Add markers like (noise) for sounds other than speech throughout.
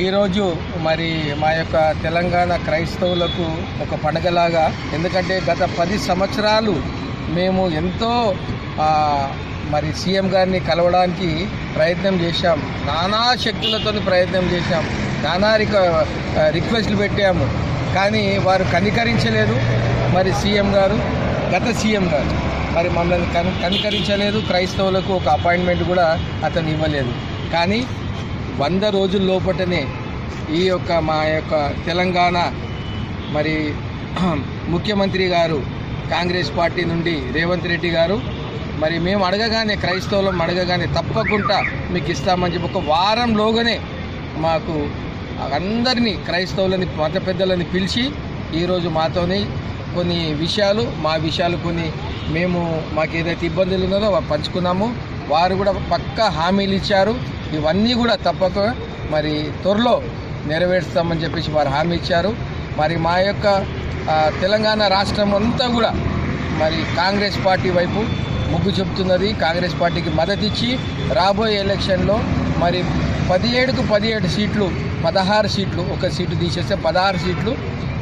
ఈరోజు మరి మా యొక్క తెలంగాణ క్రైస్తవులకు ఒక పండగలాగా ఎందుకంటే గత పది సంవత్సరాలు మేము ఎంతో మరి సీఎం గారిని కలవడానికి ప్రయత్నం చేశాం. నానా శక్తులతో ప్రయత్నం చేశాం. నానా రిక రిక్వెస్ట్లు పెట్టాము. కానీ వారు కనికరించలేదు. మరి సీఎం గారు గత సీఎం గారు మరి మమ్మల్ని కన్ కనికరించలేదు. క్రైస్తవులకు ఒక అపాయింట్మెంట్ కూడా అతను ఇవ్వలేదు. కానీ వంద రోజుల లోపటనే ఈ యొక్క మా యొక్క తెలంగాణ మరి (clears throat) ముఖ్యమంత్రి గారు కాంగ్రెస్ పార్టీ నుండి రేవంత్ రెడ్డి గారు మరి మేము అడగగానే క్రైస్తవులం అడగగానే తప్పకుండా మీకు ఇస్తామని చెప్పి ఒక వారంలోగానే మాకు అందరినీ క్రైస్తవులని మత పెద్దలని పిలిచి ఈరోజు మాతోని కొన్ని విషయాలు మా విషయాలు కొన్ని మేము మాకు ఏదైతే ఇబ్బందులు ఉన్నదో పంచుకున్నాము. వారు కూడా పక్కా హామీలు ఇచ్చారు. ఇవన్నీ కూడా తప్పక మరి త్వరలో నెరవేరుస్తామని చెప్పేసి వారు హామీ ఇచ్చారు. మరి మా యొక్క తెలంగాణ రాష్ట్రం అంతా కూడా మరి కాంగ్రెస్ పార్టీ వైపు మొగ్గు చెబుతున్నది కాంగ్రెస్ పార్టీకి మద్దతు ఇచ్చి రాబోయే ఎలక్షన్లో మరి పదిహేడుకు పదిహేడు సీట్లు పదహారు సీట్లు ఒక సీటు తీసేస్తే పదహారు సీట్లు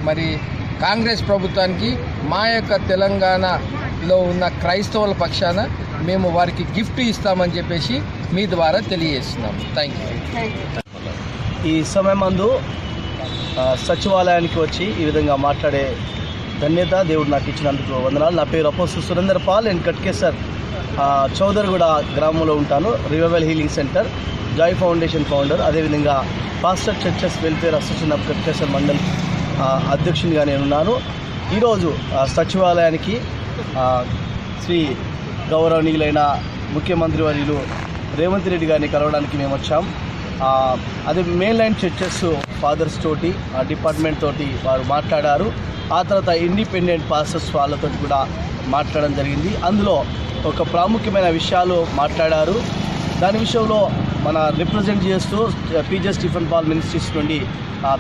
మరి కాంగ్రెస్ ప్రభుత్వానికి మా యొక్క తెలంగాణ తెలంగాణలో ఉన్న క్రైస్తవుల పక్షాన మేము వారికి గిఫ్ట్ ఇస్తామని చెప్పేసి మీ ద్వారా తెలియజేస్తున్నాము థ్యాంక్ యూ ఈ సమయమందు సచివాలయానికి వచ్చి ఈ విధంగా మాట్లాడే ధన్యత దేవుడు నాకు ఇచ్చినందుకు వందనాలు. నా పేరు అపోసు సురేందర్ పాల్ అండ్ కట్కేసర్ ఆ, చౌదరిగూడ గ్రామంలో ఉంటాను revival healing centre joy foundation founder. అదేవిధంగా pastor churches welfare association of Ghatkesar mandal ఆ, అధ్యక్షునిగా నేను ఉన్నాను ఈరోజు సచివాలయానికి శ్రీ గౌరవనీయులైన ముఖ్యమంత్రి వర్యులు రేవంత్ రెడ్డి గారిని కలవడానికి మేము వచ్చాం. అదే మెయిన్ లైన్ చర్చెస్ ఫాదర్స్ తోటి ఆ డిపార్ట్మెంట్ తోటి వారు మాట్లాడారు. ఆ తర్వాత ఇండిపెండెంట్ పాస్టర్స్ వాళ్ళతో కూడా మాట్లాడడం జరిగింది. అందులో ఒక ప్రాముఖ్యమైన విషయాలు మాట్లాడారు. దాని విషయంలో మన రిప్రజెంట్ చేస్తూ పీజే స్టీఫెన్ పాల్ మినిస్ట్రీస్ నుండి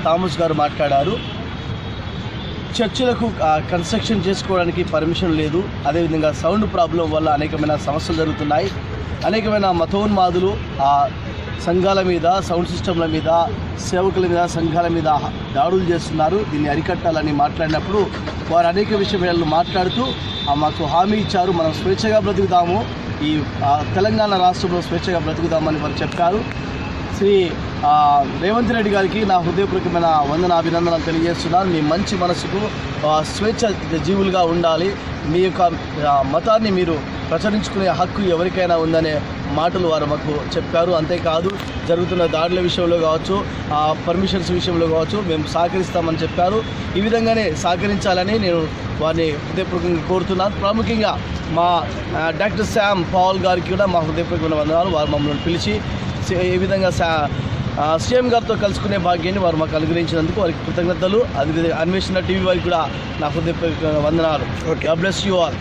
థామస్ గారు మాట్లాడారు. చర్చిలకు కన్స్ట్రక్షన్ చేసుకోవడానికి పర్మిషన్ లేదు. అదేవిధంగా సౌండ్ ప్రాబ్లం వల్ల అనేకమైన సమస్యలు జరుగుతున్నాయి. అనేకమైన మతోన్మాదులు ఆ సంఘాల మీద సౌండ్ సిస్టంల మీద సేవకుల మీద సంఘాల మీద దాడులు చేస్తున్నారు. దీన్ని అరికట్టాలని మాట్లాడినప్పుడు వారు అనేక విషయాలు మాట్లాడుతూ మాకు హామీ ఇచ్చారు మనం స్వేచ్ఛగా బ్రతుకుతాము. ఈ తెలంగాణ రాష్ట్రంలో స్వేచ్ఛగా బ్రతుకుతామని వారు చెప్పారు. శ్రీ రేవంత్ రెడ్డి గారికి నా హృదయపూర్వకమైన వందన అభినందనలు తెలియజేస్తున్నాను. మీ మంచి మనసుకు స్వేచ్ఛ జీవులుగా ఉండాలి. మీ యొక్క మతాన్ని మీరు ప్రచురించుకునే హక్కు ఎవరికైనా ఉందనే మాటలు వారు మాకు చెప్పారు. అంతేకాదు జరుగుతున్న దాడుల విషయంలో కావచ్చు పర్మిషన్స్ విషయంలో కావచ్చు మేము సహకరిస్తామని చెప్పారు. ఈ విధంగానే సహకరించాలని నేను వారిని హృదయపూర్వకంగా కోరుతున్నాను. ప్రాముఖ్యంగా మా డాక్టర్ శామ్ పాల్ గారికి కూడా మా హృదయపూర్వకమైన వందనాలు. వారు మమ్మల్ని పిలిచి ఈ విధంగా సీఎం గారితో కలుసుకునే భాగ్యాన్ని వారు మాకు అనుగ్రహించినందుకు వారికి కృతజ్ఞతలు. అదేవిధంగా అన్వేషణ టీవీ వారికి కూడా నా హృదయపూర్వక వందనాలు. ఓకే. బ్లెస్ యూ ఆల్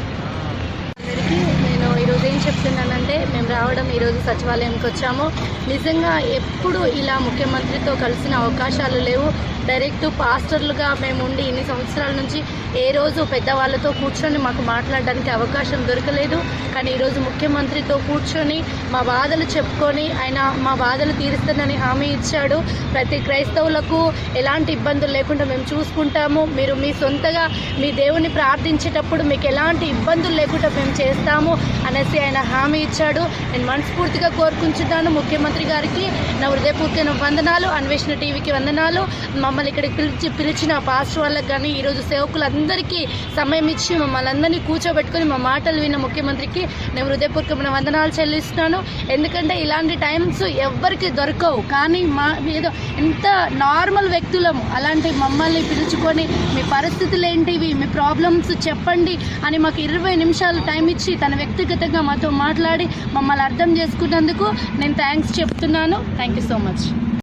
ఈరోజు ఏం చెప్తున్నానంటే మేము రావడం ఈరోజు సచివాలయంకి వచ్చాము. నిజంగా ఎప్పుడు ఇలా ముఖ్యమంత్రితో కలిసిన అవకాశాలు లేవు. డైరెక్ట్ పాస్టర్లుగా మేము ఉండి ఇన్ని సంవత్సరాల నుంచి ఏ రోజు పెద్దవాళ్ళతో కూర్చొని మాకు మాట్లాడడానికి అవకాశం దొరకలేదు. కానీ ఈరోజు ముఖ్యమంత్రితో కూర్చొని మా బాధలు చెప్పుకొని ఆయన మా బాధలు తీరుస్తానని హామీ ఇచ్చాడు. ప్రతి క్రైస్తవులకు ఎలాంటి ఇబ్బందులు లేకుండా మేము చూసుకుంటాము. మీరు మీ సొంతగా మీ దేవుని ప్రార్థించేటప్పుడు మీకు ఎలాంటి ఇబ్బందులు లేకుండా మేము చేస్తాము అనేసి ఆయన హామీ ఇచ్చాడు. నేను మనస్ఫూర్తిగా కోరుకుంటున్నాను. ముఖ్యమంత్రి గారికి నా హృదయపూర్వక వందనాలు అన్వేషణ టీవీకి వందనాలు. మమ్మల్ని ఇక్కడికి పిలిచి పిలిచిన పాస్టర్ వాళ్ళకి కానీ ఈరోజు సేవకులందరికీ సమయం ఇచ్చి మమ్మల్ని అందరినీ కూర్చోబెట్టుకొని మా మాటలు విన్న ముఖ్యమంత్రికి నేను హృదయపూర్వకమైన వందనాలు చెల్లిస్తున్నాను. ఎందుకంటే ఇలాంటి టైమ్స్ ఎవ్వరికి దొరకవు. కానీ మా ఏదో ఎంత నార్మల్ వ్యక్తులము అలాంటి మమ్మల్ని పిలుచుకొని మీ పరిస్థితులు ఏంటివి మీ ప్రాబ్లమ్స్ చెప్పండి అని మాకు ఇరవై నిమిషాలు టైం ఇచ్చి తన వ్యక్తిగతంగా మాతో మాట్లాడి మమ్మల్ని అర్థం చేసుకున్నందుకు నేను థ్యాంక్స్ చెప్తున్నాను. Thank you so much